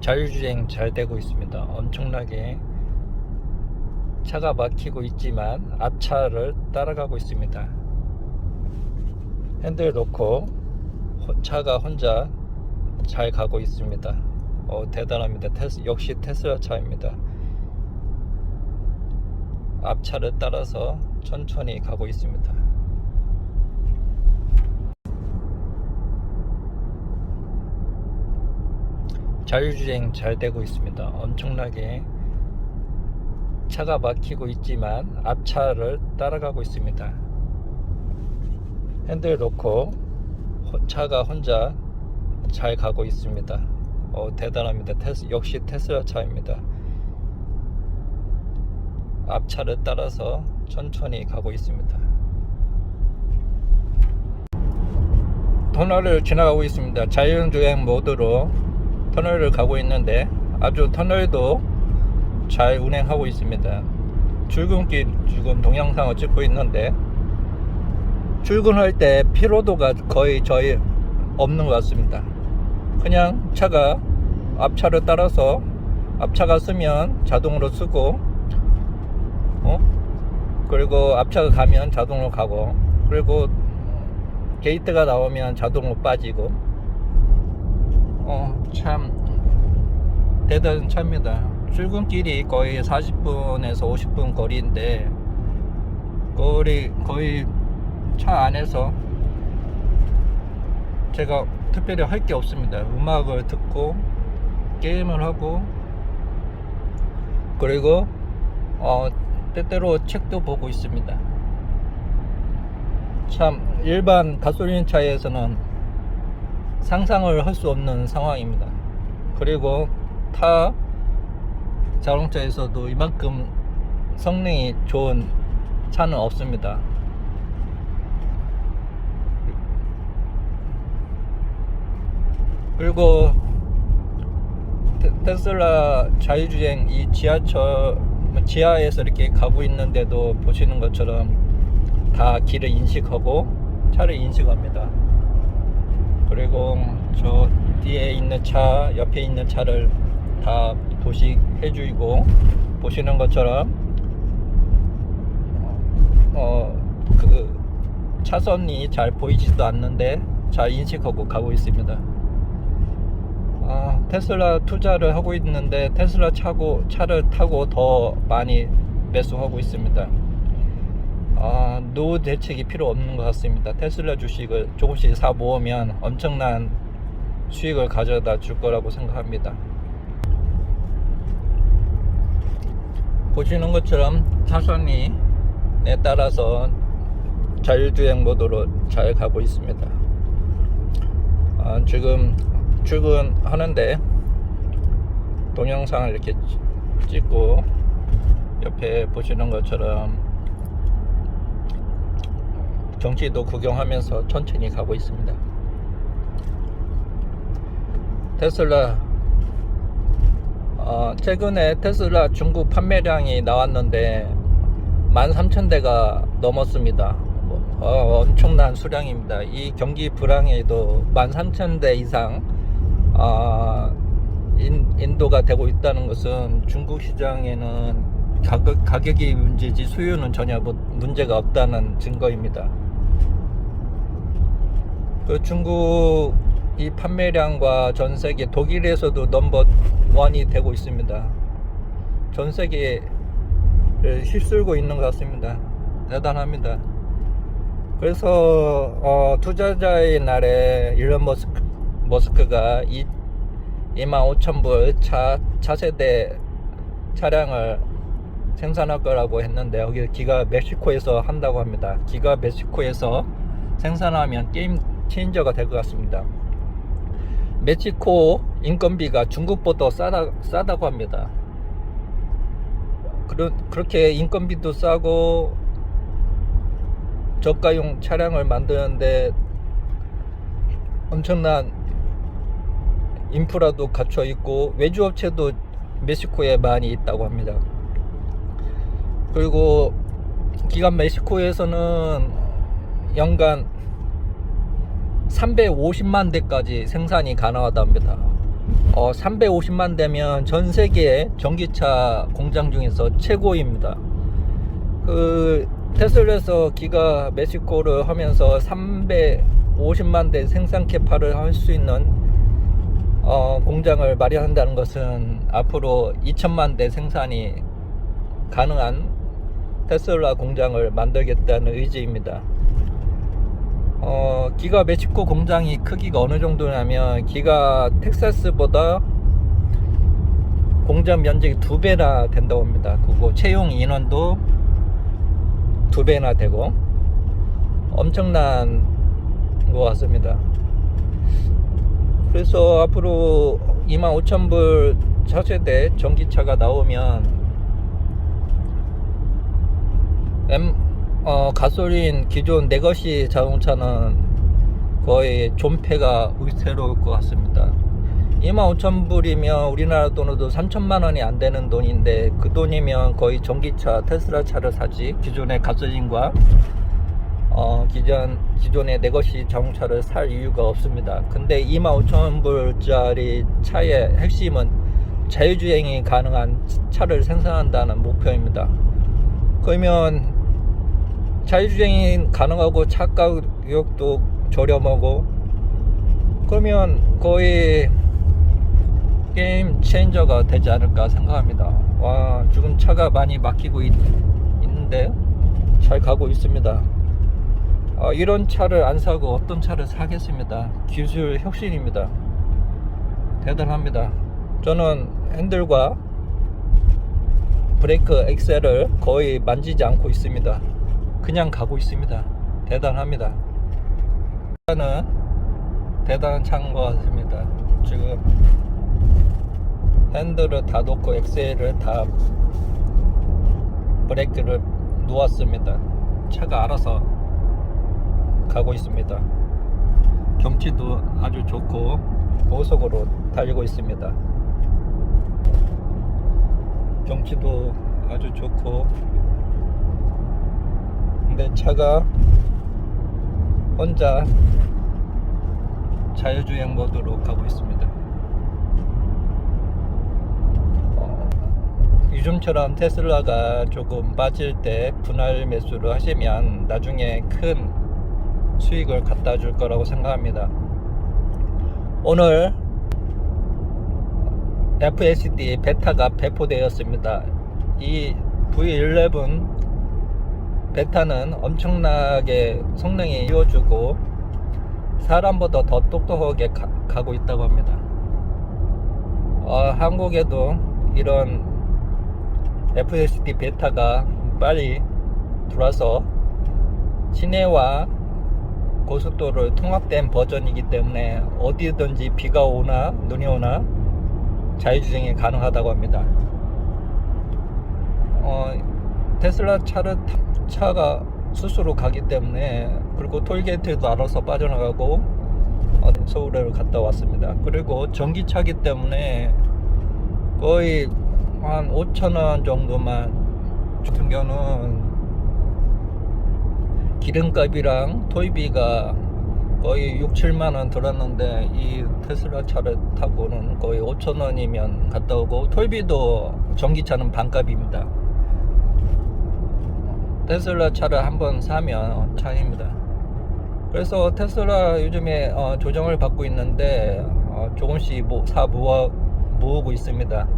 자율주행 잘 되고 있습니다. 엄청나게 차가 막히고 있지만 앞차를 따라가고 있습니다. 핸들 놓고 호- 차가 혼자 잘 가고 있습니다. 어, 대단합니다. 테스, 역시 테슬라 차입니다. 앞차를 따라서 천천히 가고 있습니다. 자율주행 잘 되고 있습니다. 엄청나게 차가 막히고 있지만 앞차를 따라가고 있습니다. 핸들 놓고 호- 차가 혼자 잘 가고 있습니다. 어, 대단합니다. 테스, 역시 테슬라 차입니다. 앞차를 따라서 천천히 가고 있습니다. 터널을 지나가고 있습니다. 자율주행 모드로 터널을 가고 있는데 아주 터널도 잘 운행하고 있습니다. 출근길 지금 동영상을 찍고 있는데 출근할 때 피로도가 거의 저희 없는 것 같습니다. 그냥 차가 앞차를 따라서 앞차가 쓰면 자동으로 쓰고 어? 그리고 앞차가 가면 자동으로 가고 그리고 게이트가 나오면 자동으로 빠지고 어, 참 대단한 차입니다. 출근길이 거의 40분에서 50분 거리인데 거리 거의 차 안에서 제가 특별히 할 게 없습니다. 음악을 듣고 게임을 하고 그리고 어, 때때로 책도 보고 있습니다. 참 일반 가솔린 차에서는 상상을 할 수 없는 상황입니다. 그리고 타 자동차에서도 이만큼 성능이 좋은 차는 없습니다. 그리고 테- 테슬라 자율주행 이 지하철 지하에서 이렇게 가고 있는데도 보시는 것처럼 다 길을 인식하고 차를 인식합니다. 그리고 저 뒤에 있는 차, 옆에 있는 차를 다 도식해주고 보시는 것처럼 어그 차선이 잘 보이지도 않는데 잘 인식하고 가고 있습니다. 아, 테슬라 투자를 하고 있는데 테슬라 차고 차를 타고 더 많이 매수하고 있습니다. 아, 노후 대책이 필요 없는 것 같습니다. 테슬라 주식을 조금씩 사 모으면 엄청난 수익을 가져다 줄 거라고 생각합니다. 보시는 것처럼 차선이 에 따라서 자율주행 모드로 잘 가고 있습니다. 아, 지금 출근하는데 동영상을 이렇게 찍고 옆에 보시는 것처럼 경치도 구경하면서 천천히 가고 있습니다. 테슬라 어, 최근에 테슬라 중국 판매량이 나왔는데 13,000대가 넘었습니다. 뭐, 어, 엄청난 수량입니다. 이 경기 불황에도 13,000대 이상 아, 인, 인도가 되고 있다는 것은 중국 시장에는 가격, 가격이 문제지 수요는 전혀 뭐 문제가 없다는 증거입니다. 그 중국 이 판매량과 전 세계 독일에서도 넘버 원이 되고 있습니다. 전 세계를 휩쓸고 있는 것 같습니다. 대단합니다. 그래서 어, 투자자의 날에 일론 머스크, 머스크가 이 25,000불 차, 차세대 차량을 생산할 거라고 했는데 여기 기가 멕시코에서 한다고 합니다. 기가 멕시코에서 생산하면 게임 체인저가 될 것 같습니다. 멕시코 인건비가 중국보다 싸다, 싸다고 합니다. 그러, 그렇게 인건비도 싸고 저가용 차량을 만드는데 엄청난 인프라도 갖춰 있고 외주 업체도 멕시코에 많이 있다고 합니다. 그리고 기간 멕시코에서는 연간 350만 대까지 생산이 가능하답니다. 어, 350만 되면 전 세계 전기차 공장 중에서 최고입니다. 그 테슬라에서 기가 멕시코를 하면서 350만 대 생산 캐파를 할 수 있는 어, 공장을 마련한다는 것은 앞으로 2천만 대 생산이 가능한 테슬라 공장을 만들겠다는 의지입니다. 어, 기가 멕시코 공장이 크기가 어느 정도냐면 기가 텍사스보다 공장 면적이 두 배나 된다고 합니다. 그리고 채용 인원도 두 배나 되고 엄청난 것 같습니다. 그래서 앞으로 25,000불 차세대 전기차가 나오면 어, 가솔린 기존 네거시 자동차는 거의 존폐가 의세로울 것 같습니다. 25,000불이면 우리나라 돈으로 3천만 원이 안 되는 돈인데 그 돈이면 거의 전기차 테슬라 차를 사지 기존의 가솔린과 어, 기존 기존의 네거시 자동차를 살 이유가 없습니다. 근데 25,000불짜리 차의 핵심은 자율주행이 가능한 차를 생산한다는 목표입니다. 그러면 자율주행이 가능하고 차 가격도 저렴하고 그러면 거의 게임 체인저가 되지 않을까 생각합니다. 와 지금 차가 많이 막히고 있, 있는데 잘 가고 있습니다. 어, 이런 차를 안 사고 어떤 차를 사겠습니다. 기술 혁신입니다. 대단합니다. 저는 핸들과 브레이크 엑셀을 거의 만지지 않고 있습니다. 그냥 가고 있습니다. 대단합니다. 차는 대단한 차인 것 같습니다. 지금 핸들을 다 놓고 엑셀을 다 브레이크를 놓았습니다. 차가 알아서 가고 있습니다. 경치도 아주 좋고 고속으로 달리고 있습니다. 경치도 아주 좋고 근데 차가 혼자 자율주행 모드로 가고 있습니다. 어, 요즘처럼 테슬라가 조금 빠질 때 분할 매수를 하시면 나중에 큰 수익을 갖다 줄 거라고 생각합니다. 오늘 FSD 베타가 배포되었습니다. 이 V11 베타는 엄청나게 성능이 이어주고 사람보다 더 똑똑하게 가, 고 있다고 합니다. 어, 한국에도 이런 FSD 베타가 빨리 들어와서 시내와 고속도로 통합된 버전이기 때문에 어디든지 비가 오나 눈이 오나 자율주행이 가능하다고 합니다. 어, 테슬라 차를 타- 차가 스스로 가기 때문에 그리고 톨게이트도 알아서 빠져나가고 어, 서울에 갔다 왔습니다. 그리고 전기차기 때문에 거의 한 5천 원 정도만 같은 경우는 기름값이랑 토이비가 거의 6, 7만 원 들었는데 이 테슬라 차를 타고는 거의 5천 원이면 갔다 오고 토이비도 전기차는 반값입니다. 테슬라 차를 한번 사면 차입니다. 그래서 테슬라 요즘에 어, 조정을 받고 있는데 어, 조금씩 모, 사 모아, 모으고 있습니다.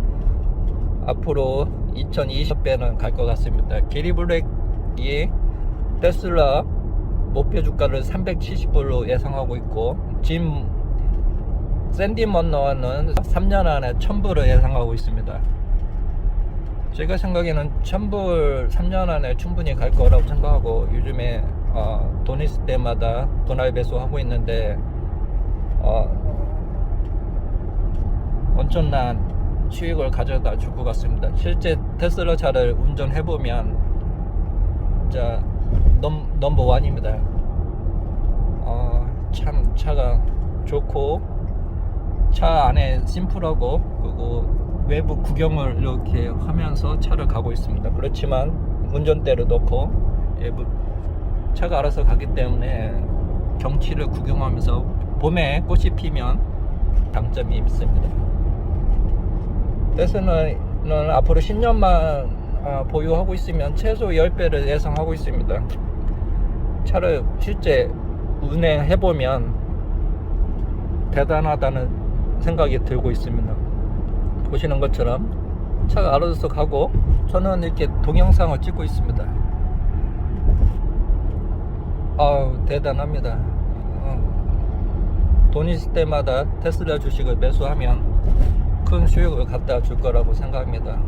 앞으로 2020배는 갈 것 같습니다. 게리 블랙이 테슬라 목표 주가를 370불로 예상하고 있고 짐 샌디 먼너는 3년 안에 1000불을 예상하고 있습니다. 제가 생각에는 1000불 3년 안에 충분히 갈 거라고 생각하고 요즘에 어, 돈 있을 때마다 분할 배수하고 있는데 어, 엄청난 수익을 가져다 줄 것 같습니다. 실제 테슬라 차를 운전해 보면 넘, 넘버 원입니다. 어, 참 차가 좋고 차 안에 심플하고 그리고 외부 구경을 이렇게 하면서 차를 가고 있습니다. 그렇지만 운전대를 놓고 외부 차가 알아서 가기 때문에 경치를 구경하면서 봄에 꽃이 피면 당점이 있습니다. 테슬라는 앞으로 10년만 아, 보유하고 있으면 최소 10배를 예상하고 있습니다. 차를 실제 운행해보면 대단하다는 생각이 들고 있습니다. 보시는 것처럼 차가 알아서 가고 저는 이렇게 동영상을 찍고 있습니다. 아우 대단합니다. 어, 돈 있을 때마다 테슬라 주식을 매수하면 큰 수익을 갖다 줄 거라고 생각합니다.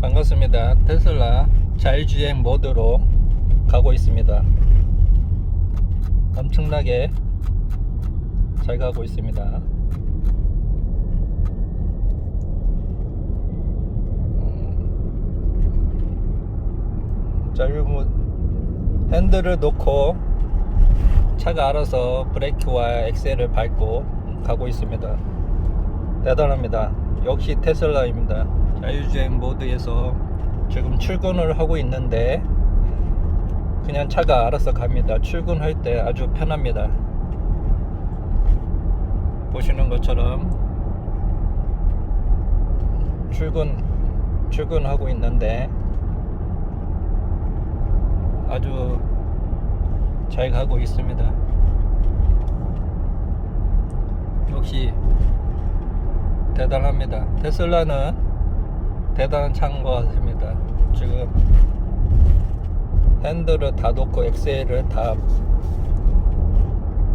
반갑습니다. 테슬라 자율주행 모드로 가고 있습니다. 엄청나게 잘 가고 있습니다. 자율모 핸들을 놓고 차가 알아서 브레이크와 엑셀을 밟고 가고 있습니다. 대단합니다. 역시 테슬라입니다. 자율주행 모드에서 지금 출근을 하고 있는데 그냥 차가 알아서 갑니다. 출근할 때 아주 편합니다. 보시는 것처럼 출근 출근하고 있는데 아주 잘 가고 있습니다. 역시 대단합니다. 테슬라는 대단한 같습니다. 지금 핸들을 다 놓고 엑셀을 다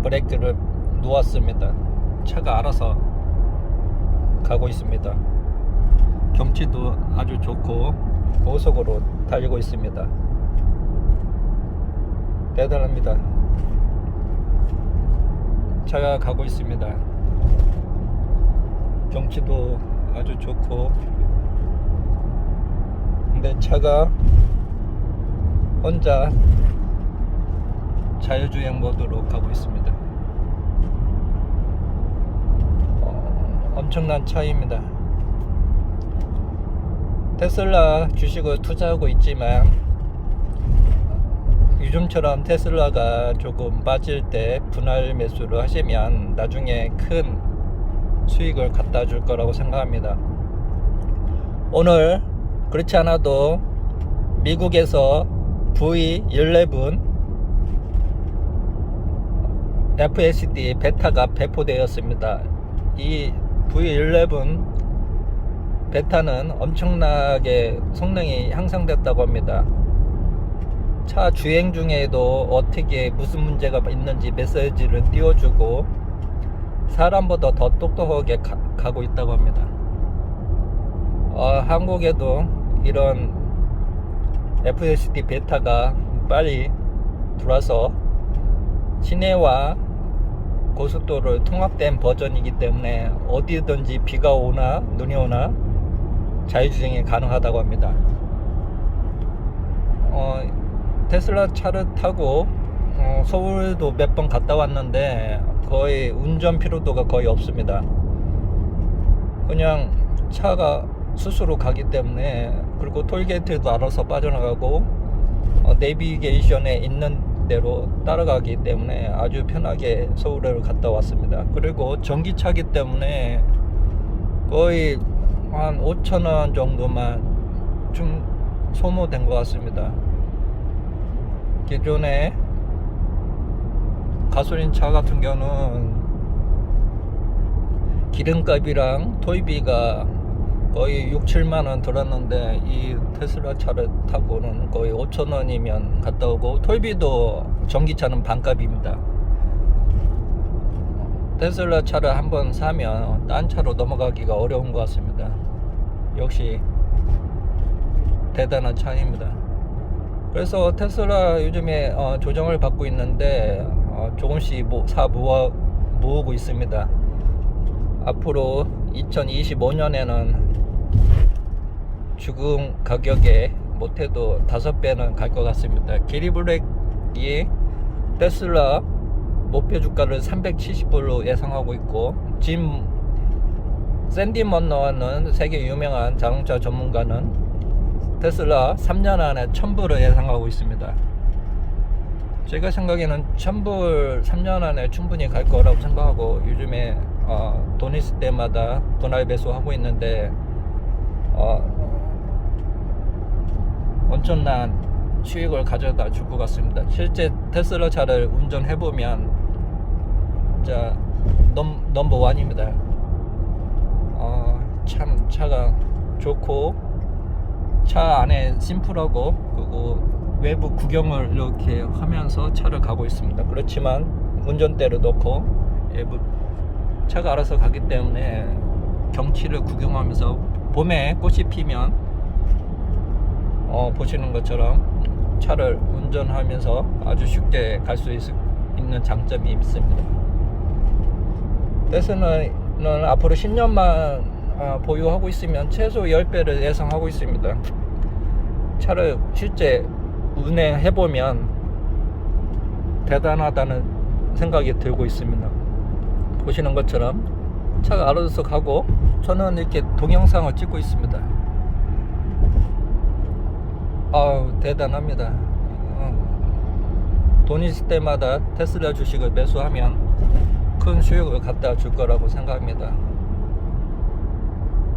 브레이크를 놓았습니다. 차가 알아서 가고 있습니다. 경치도 아주 좋고 고속으로 달리고 있습니다. 대단합니다. 차가 가고 있습니다. 경치도 아주 좋고 근데 차가 혼자 자율주행 모드로 가고 있습니다. 어, 엄청난 차이입니다. 테슬라 주식을 투자하고 있지만 요즘처럼 테슬라가 조금 빠질 때 분할 매수를 하시면 나중에 큰 수익을 갖다 줄 거라고 생각합니다. 오늘 그렇지 않아도 미국에서 V11 FSD 베타가 배포되었습니다. 이 V11 베타는 엄청나게 성능이 향상됐다고 합니다. 차 주행 중에도 어떻게 무슨 문제가 있는지 메시지를 띄워주고 사람보다 더 똑똑하게 가, 고 있다고 합니다. 어, 한국에도 이런 FSD 베타가 빨리 들어와서 시내와 고속도로를 통합된 버전이기 때문에 어디든지 비가 오나 눈이 오나 자율주행이 가능하다고 합니다. 어, 테슬라 차를 타고 어, 서울도 몇 번 갔다 왔는데 거의 운전 피로도가 거의 없습니다. 그냥 차가 스스로 가기 때문에 그리고 톨게이트도 알아서 빠져나가고 어, 내비게이션에 있는 대로 따라가기 때문에 아주 편하게 서울을 갔다 왔습니다. 그리고 전기차기 때문에 거의 한 5천 원 정도만 좀 소모된 것 같습니다. 기존에 가솔린 차 같은 경우는 기름값이랑 토이비가 거의 6, 7만 원 들었는데 이 테슬라 차를 타고는 거의 5천 원이면 갔다 오고 토이비도 전기차는 반값입니다. 테슬라 차를 한번 사면 딴 차로 넘어가기가 어려운 것 같습니다. 역시 대단한 차입니다. 그래서 테슬라 요즘에 어, 조정을 받고 있는데 어, 조금씩 모, 사 모아, 모으고 있습니다. 앞으로 2025년에는 죽음 가격에 못해도 다섯 배는 갈 것 같습니다. 게리 블랙이 테슬라 목표 주가를 370불로 예상하고 있고 짐 샌디 먼너는 세계 유명한 자동차 전문가는 테슬라 3년 안에 1000불을 예상하고 있습니다. 제가 생각에는 1000불 3년 안에 충분히 갈 거라고 생각하고 요즘에 어, 돈 있을 때마다 분할 배수하고 있는데 어, 엄청난 수익을 가져다 줄 것 같습니다. 실제 테슬라 차를 운전해 보면 진짜 넘 넘버 원입니다. 어, 참 차가 좋고 차 안에 심플하고 그리고 외부 구경을 이렇게 하면서 차를 가고 있습니다. 그렇지만 운전대를 놓고 외부 차가 알아서 가기 때문에 경치를 구경하면서 봄에 꽃이 피면 어, 보시는 것처럼 차를 운전하면서 아주 쉽게 갈 수 있는 장점이 있습니다. 테슬라는 앞으로 10년만 아, 보유하고 있으면 최소 10배를 예상하고 있습니다. 차를 실제 운행해 보면 대단하다는 생각이 들고 있습니다. 보시는 것처럼 차가 알아서 가고 저는 이렇게 동영상을 찍고 있습니다. 아우 대단합니다. 어, 돈 있을 때마다 테슬라 주식을 매수하면 큰 수익을 갖다 줄 거라고 생각합니다.